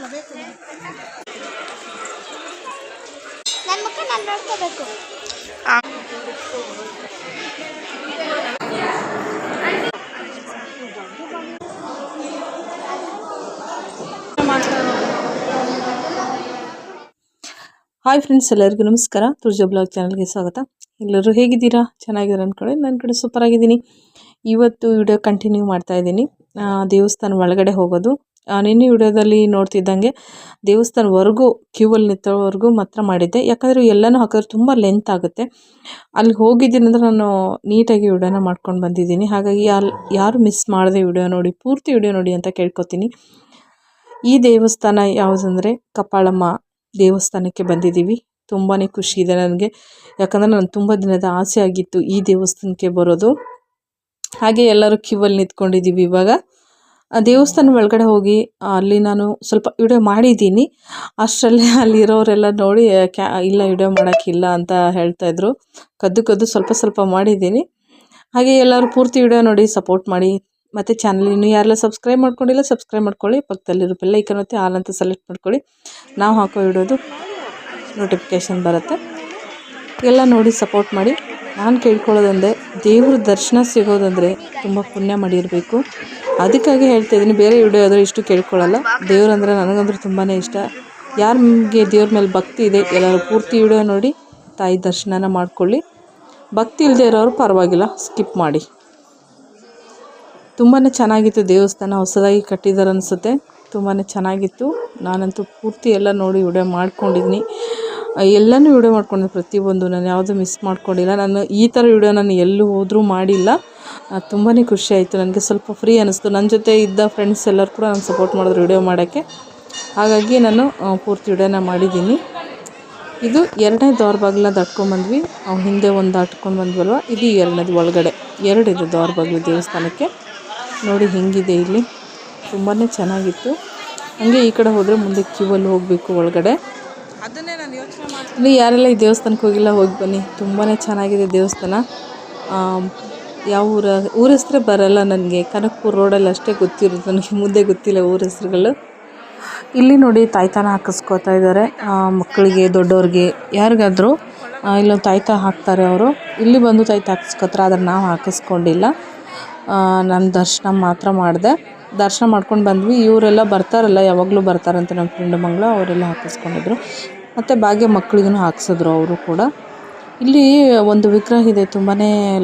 ನನ್ನ ಮುಖ ನಾನು ನೋಡ್ಕೋಬೇಕು. ಹಾಯ್ ಫ್ರೆಂಡ್ಸ್ ಎಲ್ಲರಿಗೂ ನಮಸ್ಕಾರ. ತುರ್ಜಾ ಬ್ಲಾಗ್ ಚಾನಲ್ಗೆ ಸ್ವಾಗತ. ಎಲ್ಲರೂ ಹೇಗಿದ್ದೀರಾ? ಚೆನ್ನಾಗಿದ್ದೀರಾ ಅಂದ್ಕೊಳ್ಳಿ ನನ್ನ ಕಡೆ ಸೂಪರ್ ಆಗಿದ್ದೀನಿ. ಇವತ್ತು ವಿಡಿಯೋ ಕಂಟಿನ್ಯೂ ಮಾಡ್ತಾ ಇದ್ದೀನಿ. ದೇವಸ್ಥಾನ ಒಳಗಡೆ ಹೋಗೋದು. ನಿನ್ನೆ ವಿಡಿಯೋದಲ್ಲಿ ನೋಡ್ತಿದ್ದಂಗೆ ದೇವಸ್ಥಾನವರೆಗೂ ಕ್ಯೂವಲ್ಲಿ ನಿಂತವರೆಗೂ ಮಾತ್ರ ಮಾಡಿದ್ದೆ. ಯಾಕಂದರೆ ಎಲ್ಲನೂ ಹಾಕಿದ್ರೆ ತುಂಬ ಲೆಂತ್ ಆಗುತ್ತೆ. ಅಲ್ಲಿ ಹೋಗಿದ್ದೀನಿ ಅಂದರೆ ನಾನು ನೀಟಾಗಿ ವಿಡಿಯೋನ ಮಾಡ್ಕೊಂಡು ಬಂದಿದ್ದೀನಿ. ಹಾಗಾಗಿ ಅಲ್ಲಿ ಯಾರು ಮಿಸ್ ಮಾಡದೆ ವಿಡಿಯೋ ನೋಡಿ, ಪೂರ್ತಿ ವಿಡಿಯೋ ನೋಡಿ ಅಂತ ಕೇಳ್ಕೊತೀನಿ. ಈ ದೇವಸ್ಥಾನ ಯಾವುದಂದರೆ ಕಪಾಳಮ್ಮ ದೇವಸ್ಥಾನಕ್ಕೆ ಬಂದಿದ್ದೀವಿ. ತುಂಬಾ ಖುಷಿ ಇದೆ ನನಗೆ. ಯಾಕಂದರೆ ನಾನು ತುಂಬ ದಿನದ ಆಸೆ ಆಗಿತ್ತು ಈ ದೇವಸ್ಥಾನಕ್ಕೆ ಬರೋದು. ಹಾಗೆ ಎಲ್ಲರೂ ಕ್ಯೂವಲ್ಲಿ ನಿಂತ್ಕೊಂಡಿದ್ದೀವಿ ಇವಾಗ. ದೇವಸ್ಥಾನ ಒಳಗಡೆ ಹೋಗಿ, ಅಲ್ಲಿ ನಾನು ಸ್ವಲ್ಪ ವಿಡಿಯೋ ಮಾಡಿದ್ದೀನಿ. ಅಷ್ಟರಲ್ಲೇ ಅಲ್ಲಿರೋರೆಲ್ಲ ನೋಡಿ, ಕ್ಯಾ, ಇಲ್ಲ ವಿಡಿಯೋ ಮಾಡೋಕ್ಕಿಲ್ಲ ಅಂತ ಹೇಳ್ತಾಯಿದ್ರು ಕದ್ದು ಕದ್ದು ಸ್ವಲ್ಪ ಸ್ವಲ್ಪ ಮಾಡಿದ್ದೀನಿ. ಹಾಗೆ ಎಲ್ಲರೂ ಪೂರ್ತಿ ವಿಡಿಯೋ ನೋಡಿ ಸಪೋರ್ಟ್ ಮಾಡಿ. ಮತ್ತು ಚಾನಲ್ ಇನ್ನೂ ಯಾರೆಲ್ಲ ಸಬ್ಸ್ಕ್ರೈಬ್ ಮಾಡ್ಕೊಂಡಿಲ್ಲ ಸಬ್ಸ್ಕ್ರೈಬ್ ಮಾಡ್ಕೊಳ್ಳಿ. ಪಕ್ಕದಲ್ಲಿರೋ ಬೆಲ್ ಐಕನ್ ಮತ್ತು ಆಲ್ ಅಂತ ಸೆಲೆಕ್ಟ್ ಮಾಡ್ಕೊಳ್ಳಿ. ನಾವು ಹಾಕೋ ವಿಡಿಯೋದು ನೋಟಿಫಿಕೇಷನ್ ಬರುತ್ತೆ. ಎಲ್ಲ ನೋಡಿ ಸಪೋರ್ಟ್ ಮಾಡಿ. ನಾನು ಕೇಳ್ಕೊಳ್ಳೋದಂದರೆ ದೇವ್ರ ದರ್ಶನ ಸಿಗೋದಂದರೆ ತುಂಬ ಪುಣ್ಯ ಮಾಡಿರಬೇಕು. ಅದಕ್ಕಾಗಿ ಹೇಳ್ತಾ ಇದ್ದೀನಿ ಬೇರೆ ವಿಡಿಯೋ ಆದರೆ ಇಷ್ಟು ಕೇಳ್ಕೊಳ್ಳಲ್ಲ ದೇವರಂದರೆ ನನಗಂದ್ರೆ ತುಂಬಾ ಇಷ್ಟ. ಯಾರು ನಿಮಗೆ ದೇವ್ರ ಮೇಲೆ ಭಕ್ತಿ ಇದೆ, ಎಲ್ಲರೂ ಪೂರ್ತಿ ವಿಡಿಯೋ ನೋಡಿ ತಾಯಿ ದರ್ಶನನ ಮಾಡಿಕೊಳ್ಳಿ. ಭಕ್ತಿ ಇಲ್ಲದೆ ಇರೋರು ಪರವಾಗಿಲ್ಲ, ಸ್ಕಿಪ್ ಮಾಡಿ. ತುಂಬಾ ಚೆನ್ನಾಗಿತ್ತು ದೇವಸ್ಥಾನ, ಹೊಸದಾಗಿ ಕಟ್ಟಿದ್ದಾರೆ ಅನಿಸುತ್ತೆ. ತುಂಬಾ ಚೆನ್ನಾಗಿತ್ತು. ನಾನಂತೂ ಪೂರ್ತಿ ಎಲ್ಲ ನೋಡಿ ವಿಡಿಯೋ ಮಾಡ್ಕೊಂಡಿದ್ದೀನಿ ಎಲ್ಲನೂ ವಿಡಿಯೋ ಮಾಡ್ಕೊಂಡಿದ್ದೆ ಪ್ರತಿಯೊಂದು. ನಾನು ಯಾವುದೂ ಮಿಸ್ ಮಾಡ್ಕೊಂಡಿಲ್ಲ. ನಾನು ಈ ಥರ ವಿಡಿಯೋ ನಾನು ಎಲ್ಲೂ ಹೋದರೂ ಮಾಡಿಲ್ಲ. ತುಂಬಾ ಖುಷಿ ಆಯಿತು. ನನಗೆ ಸ್ವಲ್ಪ ಫ್ರೀ ಅನ್ನಿಸ್ತು ನನ್ನ ಜೊತೆ ಇದ್ದ ಫ್ರೆಂಡ್ಸ್ ಎಲ್ಲರೂ ಕೂಡ ನಾನು ಸಪೋರ್ಟ್ ಮಾಡಿದ್ರು ವಿಡಿಯೋ ಮಾಡೋಕ್ಕೆ. ಹಾಗಾಗಿ ನಾನು ಪೂರ್ತಿ ವಿಡಿಯೋನ ಮಾಡಿದ್ದೀನಿ. ಇದು ಎರಡನೇ ದ್ವಾರ ಬಾಗಿಲ ದಾಟ್ಕೊಂಡ್ಬಂದ್ವಿ ಅವ್ನು ಹಿಂದೆ ಒಂದು ದಾಟ್ಕೊಂಡು ಬಂದ್ವಲ್ವ ಇದು ಎರಡನೇದು ಒಳಗಡೆ. ಎರಡಿದೆ ದ್ವಾರ ಬಾಗಿಲು ದೇವಸ್ಥಾನಕ್ಕೆ. ನೋಡಿ ಹೆಂಗಿದೆ ಇಲ್ಲಿ. ತುಂಬಾ ಚೆನ್ನಾಗಿತ್ತು. ಹಂಗೆ ಈ ಕಡೆ ಹೋದರೆ ಮುಂದೆ ಕ್ಯೂವಲ್ಲಿ ಹೋಗಬೇಕು ಒಳಗಡೆ ಅದನ್ನೇ ನಾನು ಯೋಚನೆ ಮಾಡ್ತೀನಿ ಇನ್ನು ಯಾರೆಲ್ಲ ಈ ದೇವಸ್ಥಾನಕ್ಕೆ ಹೋಗಿಲ್ಲ, ಹೋಗಿ ಬನ್ನಿ. ತುಂಬಾ ಚೆನ್ನಾಗಿದೆ ದೇವಸ್ಥಾನ. ಯಾವ ಊರ ಊರ ಹೆಸ್ರೇ ಬರಲ್ಲ ನನಗೆ. ಕನಕಪುರ ರೋಡಲ್ಲಿ ಅಷ್ಟೇ ಗೊತ್ತಿರೋದು ನನಗೆ, ಮುಂದೆ ಗೊತ್ತಿಲ್ಲ ಊರ ಹೆಸ್ರುಗಳು. ಇಲ್ಲಿ ನೋಡಿ ತಾಯ್ತಾನ ಹಾಕಿಸ್ಕೋತಾ ಇದ್ದಾರೆ. ಮಕ್ಕಳಿಗೆ, ದೊಡ್ಡವ್ರಿಗೆ. ಯಾರಿಗಾದರೂ ಇಲ್ಲೊಂದು ತಾಯ್ತಾ ಹಾಕ್ತಾರೆ ಅವರು. ಇಲ್ಲಿ ಬಂದು ತಾಯ್ತ ಹಾಕಿಸ್ಕೋತಾರೆ, ಆದರೆ ನಾವು ಹಾಕಿಸ್ಕೊಂಡಿಲ್ಲ. ನಾನು ದರ್ಶನ ಮಾತ್ರ ಮಾಡಿದೆ. ದರ್ಶನ ಮಾಡ್ಕೊಂಡು ಬಂದ್ವಿ. ಇವರೆಲ್ಲ ಬರ್ತಾರಲ್ಲ, ಯಾವಾಗಲೂ ಬರ್ತಾರಂತೆ ನಮ್ಮ ಫ್ರೆಂಡ್ ಮಗಳು, ಅವರೆಲ್ಲ ಹಾಕಿಸ್ಕೊಂಡಿದ್ರು. ಮತ್ತು ಭಾಗ್ಯ ಮಕ್ಕಳಿಗೂ ಹಾಕ್ಸಿದ್ರು ಅವರು ಕೂಡ. ಇಲ್ಲಿ ಒಂದು ವಿಗ್ರಹ ಇದೆ ತುಂಬಾ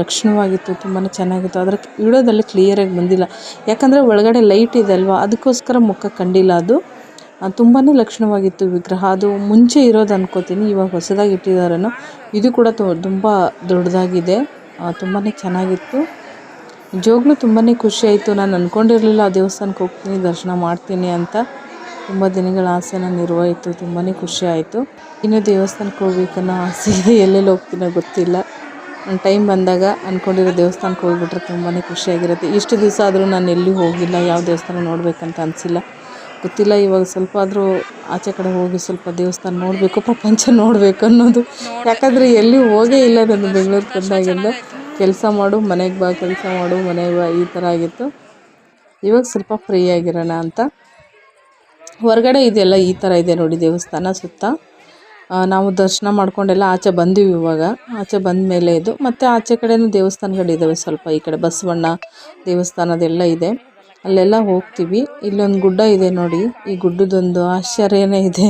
ಲಕ್ಷಣವಾಗಿತ್ತು ತುಂಬಾ ಚೆನ್ನಾಗಿತ್ತು. ಆದರೆ ವಿಡಿಯೋದಲ್ಲಿ ಕ್ಲಿಯರಾಗಿ ಬಂದಿಲ್ಲ. ಯಾಕಂದರೆ ಒಳಗಡೆ ಲೈಟ್ ಇದೆ ಅಲ್ವಾ? ಅದಕ್ಕೋಸ್ಕರ ಮುಖ ಕಂಡಿಲ್ಲ ಅದು. ತುಂಬಾ ಲಕ್ಷಣವಾಗಿತ್ತು ವಿಗ್ರಹ. ಅದು ಮುಂಚೆ ಇರೋದು ಅನ್ಕೋತೀನಿ, ಇವಾಗ ಹೊಸದಾಗಿ ಇಟ್ಟಿದ್ದಾರೇನೋ ಇದು ಕೂಡ ತುಂಬ ದೊಡ್ಡದಾಗಿದೆ. ತುಂಬಾ ಚೆನ್ನಾಗಿತ್ತು. ನಿಜವಾಗ್ಲೂ ತುಂಬಾ ಖುಷಿ ಆಯಿತು. ನಾನು ಅಂದ್ಕೊಂಡಿರಲಿಲ್ಲ ಆ ದೇವಸ್ಥಾನಕ್ಕೆ ಹೋಗ್ತೀನಿ, ದರ್ಶನ ಮಾಡ್ತೀನಿ ಅಂತ. ತುಂಬ ದಿನಗಳ ಆಸೆನ ನಿರ್ವಹಿತು ತುಂಬಾ ಖುಷಿ ಆಯಿತು. ಇನ್ನು ದೇವಸ್ಥಾನಕ್ಕೆ ಹೋಗ್ಬೇಕನ್ನೋ ಆಸೆ ಇದೆ, ಎಲ್ಲೆಲ್ಲಿ ಹೋಗ್ತೀನೋ ಗೊತ್ತಿಲ್ಲ. ಟೈಮ್ ಬಂದಾಗ ಅಂದ್ಕೊಂಡಿರೋ ದೇವಸ್ಥಾನಕ್ಕೆ ಹೋಗ್ಬಿಟ್ರೆ ತುಂಬಾ ಖುಷಿಯಾಗಿರುತ್ತೆ ಇಷ್ಟು ದಿವಸ ಆದರೂ ನಾನು ಎಲ್ಲೂ ಹೋಗಿಲ್ಲ, ಯಾವ ದೇವಸ್ಥಾನ ನೋಡಬೇಕಂತ ಅನಿಸಿಲ್ಲ. ಗೊತ್ತಿಲ್ಲ, ಇವಾಗ ಸ್ವಲ್ಪ ಆದರೂ ಆಚೆ ಕಡೆ ಹೋಗಿ ಸ್ವಲ್ಪ ದೇವಸ್ಥಾನ ನೋಡಬೇಕು, ಪ್ರಪಂಚ ನೋಡಬೇಕು ಅನ್ನೋದು. ಯಾಕಂದರೆ ಎಲ್ಲಿ ಹೋಗೇ ಇಲ್ಲ ನಾನು ಬೆಂಗಳೂರು ಬಂದಾಗಿಂದ ಕೆಲಸ ಮಾಡು, ಮನೆಗೆ ಬಾ, ಕೆಲಸ ಮಾಡು, ಮನೆಗೆ ಬಾ, ಈ ಥರ ಆಗಿತ್ತು. ಇವಾಗ ಸ್ವಲ್ಪ ಫ್ರೀ ಆಗಿರೋಣ ಅಂತ. ಹೊರಗಡೆ ಇದೆಲ್ಲ ಈ ಥರ ಇದೆ ನೋಡಿ ದೇವಸ್ಥಾನ ಸುತ್ತ. ನಾವು ದರ್ಶನ ಮಾಡ್ಕೊಂಡೆಲ್ಲ ಆಚೆ ಬಂದೀವಿ ಇವಾಗ. ಆಚೆ ಬಂದ ಮೇಲೆ ಇದು. ಮತ್ತು ಆಚೆ ಕಡೆನೂ ದೇವಸ್ಥಾನಗಳಿದ್ದಾವೆ ಸ್ವಲ್ಪ. ಈ ಕಡೆ ಬಸವಣ್ಣ ದೇವಸ್ಥಾನದೆಲ್ಲ ಇದೆ. ಅಲ್ಲೆಲ್ಲ ಹೋಗ್ತೀವಿ. ಇಲ್ಲೊಂದು ಗುಡ್ಡ ಇದೆ ನೋಡಿ. ಈ ಗುಡ್ಡದೊಂದು ಆಶ್ಚರ್ಯನೇ ಇದೆ.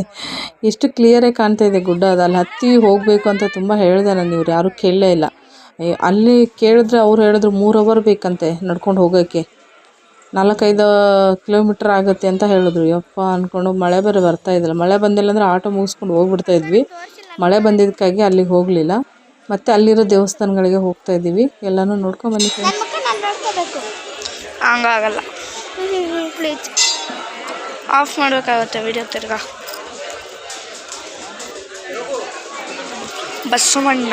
ಎಷ್ಟು ಕ್ಲಿಯರಾಗಿ ಕಾಣ್ತಾ ಇದೆ ಗುಡ್ಡ. ಅದು ಅಲ್ಲಿ ಹತ್ತಿ ಹೋಗಬೇಕು ಅಂತ ತುಂಬ ಹೇಳಿದೆ ನಾನು. ಇವ್ರು ಯಾರೂ ಕೇಳಲೇ ಇಲ್ಲ. ಅಲ್ಲಿ ಕೇಳಿದ್ರೆ ಅವ್ರು ಹೇಳಿದ್ರು ಮೂರು ಅವರ್ ಬೇಕಂತೆ ನಡ್ಕೊಂಡು ಹೋಗೋಕ್ಕೆ ನಾಲ್ಕೈದು ಕಿಲೋಮೀಟ್ರ್ ಆಗುತ್ತೆ ಅಂತ ಹೇಳಿದ್ರು. ಯಪ್ಪ ಅಂದ್ಕೊಂಡು ಮಳೆ ಬೇರೆ ಬರ್ತಾ ಇದ್ದಿಲ್ಲ. ಮಳೆ ಬಂದಿಲ್ಲ ಅಂದರೆ ಆಟೋ ಮುಗಿಸ್ಕೊಂಡು ಹೋಗ್ಬಿಡ್ತಾ ಇದ್ವಿ. ಮಳೆ ಬಂದಿದ್ದಕ್ಕಾಗಿ ಅಲ್ಲಿಗೆ ಹೋಗಲಿಲ್ಲ. ಮತ್ತು ಅಲ್ಲಿರೋ ದೇವಸ್ಥಾನಗಳಿಗೆ ಹೋಗ್ತಾ ಇದ್ದೀವಿ. ಎಲ್ಲನೂ ನೋಡ್ಕೊಂಡು ಬಂದು ನನ್ನ ಮುಖ ಹಂಗಾಗಲ್ಲ. ಪ್ಲೀಸ್ ಆಫ್ ಮಾಡಬೇಕಾಗುತ್ತೆ ವಿಡಿಯೋ ತಿರ್ಗಾ. ಬಸವಣ್ಣ.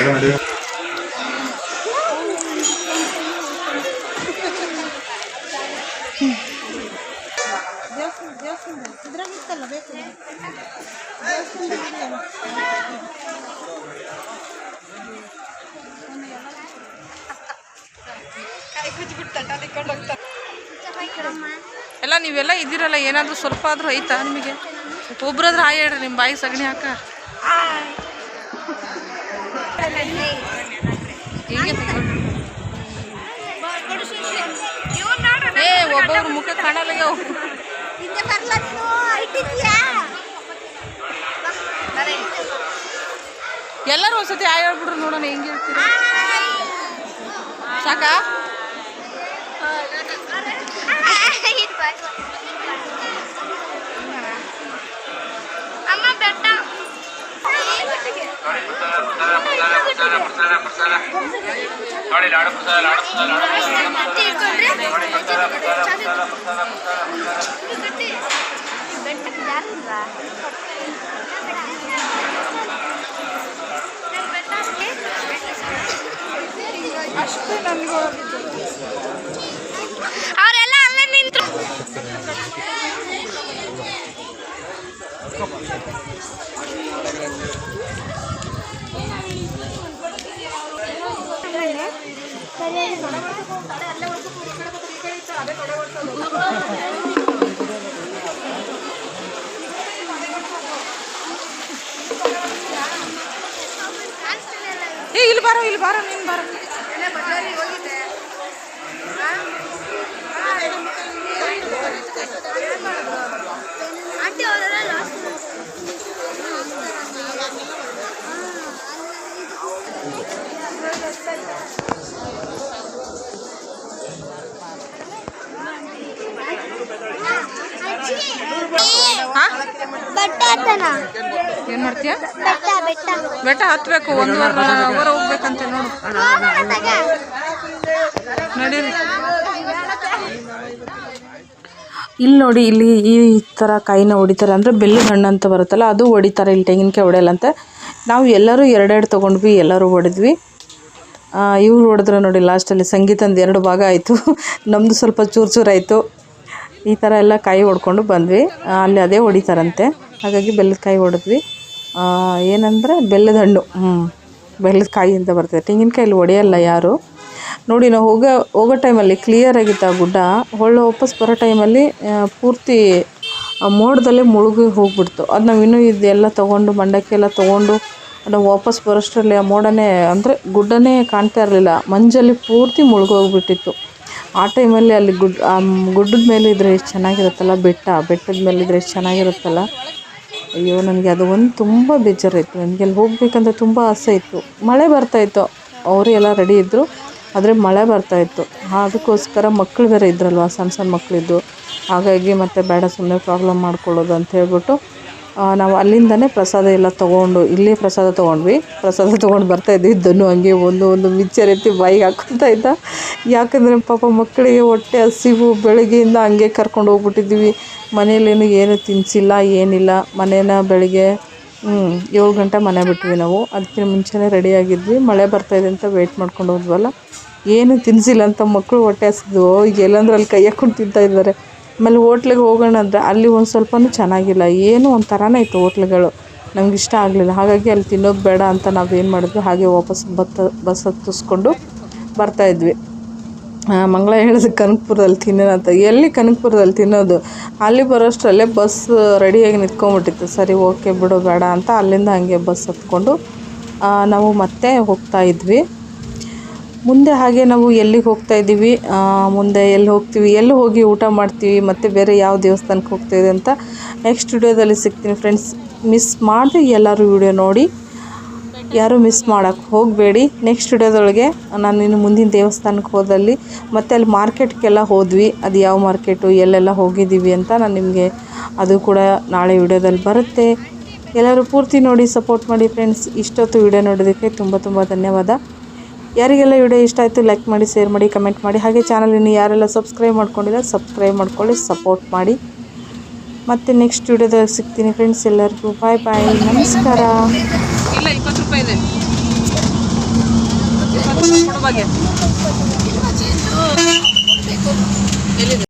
ಹಿಡ್ಕೊ ಎಲ್ಲ ನೀವೆಲ್ಲ ಇದ್ದೀರಲ್ಲ, ಏನಾದರೂ ಸ್ವಲ್ಪ ಆದರೂ ಐತಾ ನಿಮಗೆ? ಒಬ್ರಾದ್ರೂ ಹಾಯ್ ಹೇಳ್ರಿ ನಿಮ್ಮ ಬಾಯಿ ಸಗಣಿ ಹಾಕ ಹೀಗೆ ತಗೊಳ್ಳಿ. ಏ ಒಬ್ಬೊಬ್ರ ಮುಖ ಕಾಣಲ್ಲ ಇಟ್ಟಿದ್ಯಾ ಎಲ್ಲರೂ ಒಂದ್ಸತಿ ಆಯ್ ಹೇಳ್ಬಿಡ್ರು ನೋಡೋಣ ಹೆಂಗೆ ಹೇಳ್ತೀರಿ ಸಾಕಾ ಅವರೆಲ್ಲ ಅಲ್ಲೇ ನಿಂತ್ರು ಇಲ್ಲಿ ಬಾರೋ ಇಲ್ಲಿ ಬಾರೋ ನೀನು ಬಾರೋ. ಆಂಟಿ ಏನು ಮಾಡ್ತೀಯ? ಬೆಟ್ಟ ಹತ್ಬೇಕು ಒಂದೂವರೆ ಅವರ್ ಹೋಗ್ಬೇಕಂತೆ ನೋಡು. ನಡೀರಿ. ಇಲ್ಲಿ ನೋಡಿ ಇಲ್ಲಿ ಈ ಥರ ಕಾಯಿನ ಹೊಡಿತಾರೆ. ಅಂದರೆ ಬೆಲ್ಲು ಹಣ್ಣು ಅಂತ ಬರುತ್ತಲ್ಲ ಅದು ಹೊಡಿತಾರೆ. ಇಲ್ಲಿ ತೆಂಗಿನಕಾಯಿ ಹೊಡೆಯಲ್ಲಂತೆ ನಾವು ಎಲ್ಲರೂ ಎರಡೆರಡು ತೊಗೊಂಡ್ವಿ ಎಲ್ಲರೂ ಹೊಡೆದ್ವಿ. ಇವ್ರು ಹೊಡೆದ್ರೆ ನೋಡಿ ಲಾಸ್ಟಲ್ಲಿ ಸಂಗೀತಂದು ಎರಡು ಭಾಗ ಆಯಿತು. ನಮ್ಮದು ಸ್ವಲ್ಪ ಚೂರು ಚೂರಾಯಿತು ಈ ಥರ ಎಲ್ಲ ಕಾಯಿ ಹೊಡ್ಕೊಂಡು ಬಂದ್ವಿ. ಅಲ್ಲಿ ಅದೇ ಹೊಡಿತಾರಂತೆ. ಹಾಗಾಗಿ ಬೆಲ್ಲದ ಕಾಯಿ ಹೊಡೆದ್ವಿ. ಏನಂದರೆ ಬೆಲ್ಲದ ಹಣ್ಣು. ಹ್ಞೂ ಬೆಲ್ಲದ ಕಾಯಿ ಅಂತ ಬರ್ತದೆ. ತೆಂಗಿನಕಾಯಲ್ಲಿ ಹೊಡೆಯಲ್ಲ ಯಾರು? ನೋಡಿ, ನಾವು ಹೋಗೋ ಹೋಗೋ ಟೈಮಲ್ಲಿ ಕ್ಲಿಯರ್ ಆಗಿತ್ತು ಆ ಗುಡ್ಡ, ಹೊಳ್ಳೆ ವಾಪಸ್ ಬರೋ ಟೈಮಲ್ಲಿ ಪೂರ್ತಿ ಮೋಡದಲ್ಲೇ ಮುಳುಗಿ ಹೋಗ್ಬಿಡ್ತು. ಅದು ನಾವು ಇನ್ನೂ ಇದೆಲ್ಲ ತೊಗೊಂಡು ಮಂಡಕ್ಕಿ ಎಲ್ಲ ತೊಗೊಂಡು ನಾವು ವಾಪಸ್ ಬರೋಷ್ಟರಲ್ಲಿ ಆ ಮೋಡನೇ ಅಂದರೆ ಗುಡ್ಡನೇ ಕಾಣ್ತಾ ಇರಲಿಲ್ಲ. ಮಂಜಲ್ಲಿ ಪೂರ್ತಿ ಮುಳುಗೋಗ್ಬಿಟ್ಟಿತ್ತು. ಆ ಟೈಮಲ್ಲಿ ಅಲ್ಲಿ ಗುಡ್, ಆ ಗುಡ್ಡದ ಮೇಲೆ ಇದ್ರೆ ಎಷ್ಟು ಚೆನ್ನಾಗಿರುತ್ತಲ್ಲ ಬೆಟ್ಟ, ಬೆಟ್ಟದ ಮೇಲೆ ಇದ್ರೆ ಎಷ್ಟು ಚೆನ್ನಾಗಿರುತ್ತಲ್ಲ. ಅಯ್ಯೋ, ನನಗೆ ಅದು ಒಂದು ತುಂಬ ಬೇಜಾರಾಯಿತು. ನನಗೆ ಅಲ್ಲಿ ಹೋಗ್ಬೇಕಂತ ತುಂಬ ಆಸೆ ಇತ್ತು. ಮಳೆ ಬರ್ತಾಯಿತ್ತು ಅವರು ಎಲ್ಲ ರೆಡಿ ಇದ್ದರು ಆದರೆ ಮಳೆ ಬರ್ತಾಯಿತ್ತು ಅದಕ್ಕೋಸ್ಕರ ಮಕ್ಕಳು ಬೇರೆ ಇದ್ರಲ್ವ, ಸಣ್ಣ ಸಣ್ಣ ಮಕ್ಕಳಿದ್ದು ಹಾಗಾಗಿ ಮತ್ತೆ ಬೇಡ ಸುಮ್ಮನೆ ಪ್ರಾಬ್ಲಮ್ ಮಾಡ್ಕೊಳ್ಳೋದು ಅಂತ ಹೇಳ್ಬಿಟ್ಟು ನಾವು ಅಲ್ಲಿಂದನೇ ಪ್ರಸಾದ ಎಲ್ಲ ತೊಗೊಂಡು, ಇಲ್ಲೇ ಪ್ರಸಾದ ತೊಗೊಂಡ್ವಿ. ಪ್ರಸಾದ ತೊಗೊಂಡು ಬರ್ತಾಯಿದ್ವಿ ದನ್ನು ಹಂಗೆ ಒಂದು ಒಂದು ಮಿಕ್ಚರ್ ಎತ್ತಿ ಬಾಯಿಗೆ ಹಾಕ್ಕೊತಾ ಇದ್ದ. ಯಾಕಂದರೆ ಪಾಪ ಮಕ್ಕಳಿಗೆ ಹೊಟ್ಟೆ ಹಸಿವು, ಬೆಳಗ್ಗೆಯಿಂದ ಹಂಗೆ ಕರ್ಕೊಂಡು ಹೋಗ್ಬಿಟ್ಟಿದ್ದೀವಿ ಮನೆಯಲ್ಲೇನು ಏನು ತಿನ್ನಿಸಿಲ್ಲ ಏನಿಲ್ಲ. ಮನೇನ ಬೆಳಗ್ಗೆ ಏಳು ಗಂಟೆ ಮನೆ ಬಿಟ್ವಿ ನಾವು. ಅದಕ್ಕಿಂತ ಮುಂಚೆನೇ ರೆಡಿಯಾಗಿದ್ವಿ ಮಳೆ ಬರ್ತಾಯಿದೆ ಅಂತ ವೆಯ್ಟ್ ಮಾಡ್ಕೊಂಡು ಹೋದ್ವಲ್ಲ. ಏನು ತಿನ್ನಿಸಿಲ್ಲ ಅಂತ ಮಕ್ಕಳು ಹೊಟ್ಟೆ ಹಸಿದ್ವು. ಈಗ ಎಲ್ಲಂದ್ರೆ ಅಲ್ಲಿ ಕೈ ಹಾಕೊಂಡು ತಿಂತಾ ಇದ್ದಾರೆ. ಆಮೇಲೆ ಹೋಟ್ಲಿಗೆ ಹೋಗೋಣ ಅಂದರೆ ಅಲ್ಲಿ ಒಂದು ಸ್ವಲ್ಪನೂ ಚೆನ್ನಾಗಿಲ್ಲ. ಏನು ಒಂಥರನೇ ಇತ್ತು ಹೋಟ್ಲುಗಳು. ನಮ್ಗೆ ಇಷ್ಟ ಆಗಲಿಲ್ಲ. ಹಾಗಾಗಿ ಅಲ್ಲಿ ತಿನ್ನೋದು ಬೇಡ ಅಂತ ನಾವು ಏನು ಮಾಡಿದ್ವಿ, ಹಾಗೆ ವಾಪಸ್ ಬತ್ತ, ಬಸ್ ಹತ್ತಿಸ್ಕೊಂಡು ಬರ್ತಾಯಿದ್ವಿ ಮಂಗಳ ಹೇಳಿದ ಕನಕಪುರದಲ್ಲಿ ತಿನ್ನೋಣ ಅಂತ. ಎಲ್ಲಿ ಕನಕಪುರದಲ್ಲಿ ತಿನ್ನೋದು? ಅಲ್ಲಿ ಬರೋಷ್ಟರಲ್ಲೇ ಬಸ್ ರೆಡಿಯಾಗಿ ನಿಂತ್ಕೊಂಡ್ಬಿಟ್ಟಿತ್ತು. ಸರಿ ಓಕೆ ಬಿಡು, ಬೇಡ ಅಂತ ಅಲ್ಲಿಂದ ಹಾಗೆ ಬಸ್ ಹತ್ಕೊಂಡು ನಾವು ಮತ್ತೆ ಹೋಗ್ತಾ ಇದ್ವಿ. ಮುಂದೆ ಹಾಗೆ ನಾವು ಎಲ್ಲಿಗೆ ಹೋಗ್ತಾ ಇದ್ದೀವಿ? ಮುಂದೆ ಎಲ್ಲಿ ಹೋಗ್ತೀವಿ? ಎಲ್ಲಿ ಹೋಗಿ ಊಟ ಮಾಡ್ತೀವಿ? ಮತ್ತು ಬೇರೆ ಯಾವ ದೇವಸ್ಥಾನಕ್ಕೆ ಹೋಗ್ತೀವಿ ಅಂತ ನೆಕ್ಸ್ಟ್ ವಿಡಿಯೋದಲ್ಲಿ ಸಿಗ್ತೀನಿ ಫ್ರೆಂಡ್ಸ್ ಮಿಸ್ ಮಾಡಿ ಎಲ್ಲರೂ ವಿಡಿಯೋ ನೋಡಿ. ಯಾರೂ ಮಿಸ್ ಮಾಡೋಕ್ಕೆ ಹೋಗಬೇಡಿ. ನೆಕ್ಸ್ಟ್ ವಿಡಿಯೋದೊಳಗೆ ನಾನು ಇನ್ನು ಮುಂದಿನ ದೇವಸ್ಥಾನಕ್ಕೆ ಹೋದಲ್ಲಿ ಮತ್ತು ಅಲ್ಲಿ ಮಾರ್ಕೆಟ್ಗೆಲ್ಲ ಹೋದ್ವಿ. ಅದು ಯಾವ ಮಾರ್ಕೆಟು? ಎಲ್ಲೆಲ್ಲ ಹೋಗಿದ್ದೀವಿ ಅಂತ ನಾನು ನಿಮಗೆ ಅದು ಕೂಡ ನಾಳೆ ವಿಡಿಯೋದಲ್ಲಿ ಬರುತ್ತೆ. ಎಲ್ಲರೂ ಪೂರ್ತಿ ನೋಡಿ ಸಪೋರ್ಟ್ ಮಾಡಿ ಫ್ರೆಂಡ್ಸ್ ಇಷ್ಟೊತ್ತು ವಿಡಿಯೋ ನೋಡೋದಕ್ಕೆ ತುಂಬ ತುಂಬ ಧನ್ಯವಾದ. ಯಾರಿಗೆಲ್ಲ ವಿಡಿಯೋ ಇಷ್ಟ ಆಯಿತು ಲೈಕ್ ಮಾಡಿ ಶೇರ್ ಮಾಡಿ ಕಮೆಂಟ್ ಮಾಡಿ. ಹಾಗೆ ಚಾನಲ್ ಇನ್ನು ಯಾರೆಲ್ಲ ಸಬ್ಸ್ಕ್ರೈಬ್ ಮಾಡ್ಕೊಂಡಿಲ್ಲ ಸಬ್ಸ್ಕ್ರೈಬ್ ಮಾಡ್ಕೊಳ್ಳಿ ಸಪೋರ್ಟ್ ಮಾಡಿ. ಮತ್ತು ನೆಕ್ಸ್ಟ್ ವಿಡಿಯೋದಾಗ ಸಿಗ್ತೀನಿ ಫ್ರೆಂಡ್ಸ್ ಎಲ್ಲರಿಗೂ. ಬಾಯ್ ಬಾಯ್ ನಮಸ್ಕಾರ.